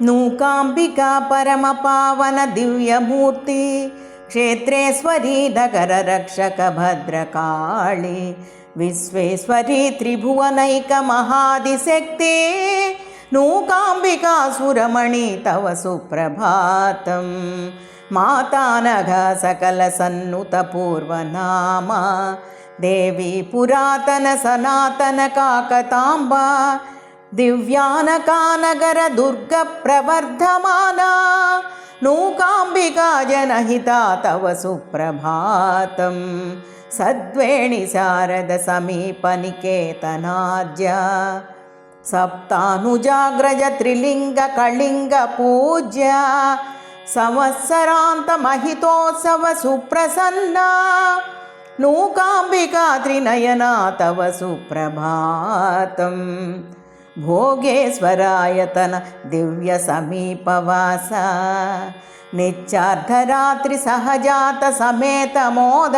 నూకాంబికా పరమ పావన దివ్యమూర్తి క్షేత్రేశ్వరీ నగర రక్షక భద్రకాళి విశ్వేశ్వరీ త్రిభువనైక మహాదిశక్తి నూకాంబికా సురమణి తవ సుప్రభాతం మాతానఘ సకల సన్నుత పూర్వనామ దేవి పురాతన సనాతన కాకతాంబ దివ్యానకానగర దుర్గ ప్రవర్ధమానా నూకాంబికా జనహితా తవ సుప్రభాతం సద్వేణి శారద సమీప నికేతనాద్య సప్తానుజాగ్రజ త్రిలింగ కళింగ పూజ్య సంవత్సరాంత మహితోత్సవ సుప్రసన్న నూకాంబికా త్రినయనా తవ సుప్రభాతం భోగేశ్వరాయతన దివ్య సమీపవాస. నిత్యార్ధరాత్రి సహజాత సమేత మోద.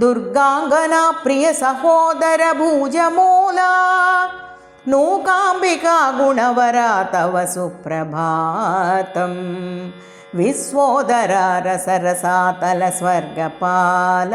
దుర్గాంగన ప్రియ సహోదర భూజమూల. నూకాంబికా గుణవర తవ సుప్రభాతం విశ్వోదర రసరసాతల స్వర్గపాల.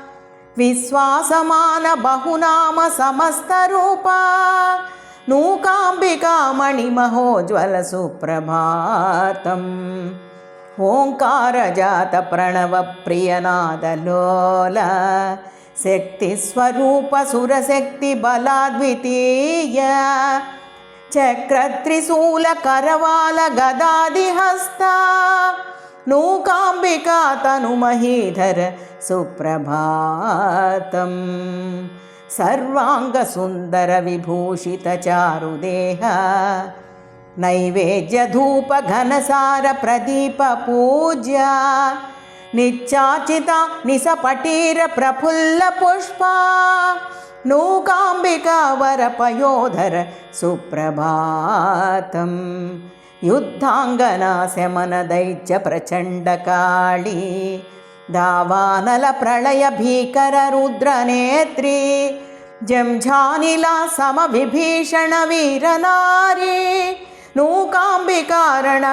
విశ్వాసమాన బహునామ సమస్త రూప. నూకాంబికామణి మహోజ్వల సుప్రభాతం. ఓంకారజాత ప్రణవ ప్రియనాదలోల శక్తిస్వరూప సురశక్తి బలాద్వితీయ. చక్రత్రిశూల కరవాల గదాది హస్త. నూకాంబికా తను మహీధర సుప్రభాతం. సర్వాంగసుందర విభూషిత చారుదేహ నైవేద్య ఘనసార ప్రదీప పూజ నిచ్చాచిత నిసపటీర ప్రఫుల్ల పుష్ప నూకాంబికా వరపయోధర సుప్రభాతం. युद्धाङ्गनाशमनदैत्य प्रचण्डकाळी दावानलप्रलयभीकररुद्रनेत्री भीकर रुद्रनेत्री जम्झानिला समविभीषणवीरनारी नूकाम्बिकारण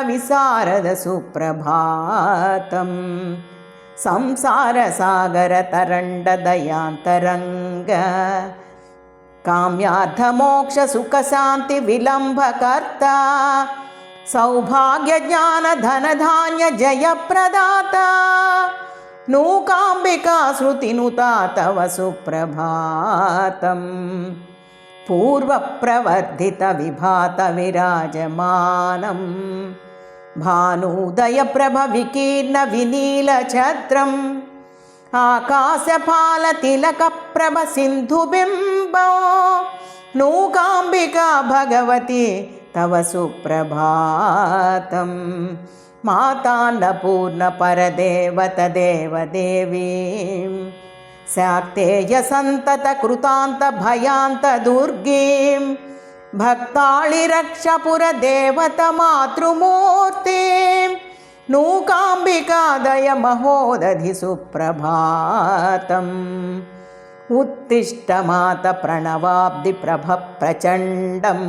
संसारसागरतरण्डदयान्तरङ्ग काम्यार्थमोक्षसुखशान्तिविलम्बकर्ता सौभाग्य ज्ञान धन धान्य जय प्रदाता सौभाग्यज्ञानधनधान्यजयप्रदाता। नूकाम्बिका श्रुतिनुता तव सुप्रभातम् पूर्वप्रवर्धितविभातविराजमानं भानुदयप्रभविकीर्णविनीलछत्रम्। आकाशपालतिलकप्रभसिन्धुबिम्बो नूकाम्बिका भगवती तव सुप्रभातं मातान्नपूर्णपरदेवतदेवदेवीं शाक्तेयसन्ततकृतान्तभयान्तदुर्गीं भक्ताळिरक्षपुरदेवतमातृमूर्तिं नूकाम्बिकादयमहोदधि सुप्रभातम्। उत्तिष्ठमातप्रणवाब्धिप्रभप्रचण्डम्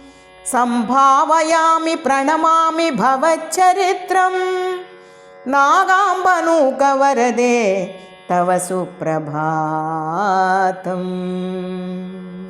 सम्भावयामि प्रणमामि भवच्चरित्रं नागाम्बनूकवरदे तव सुप्रभातम्।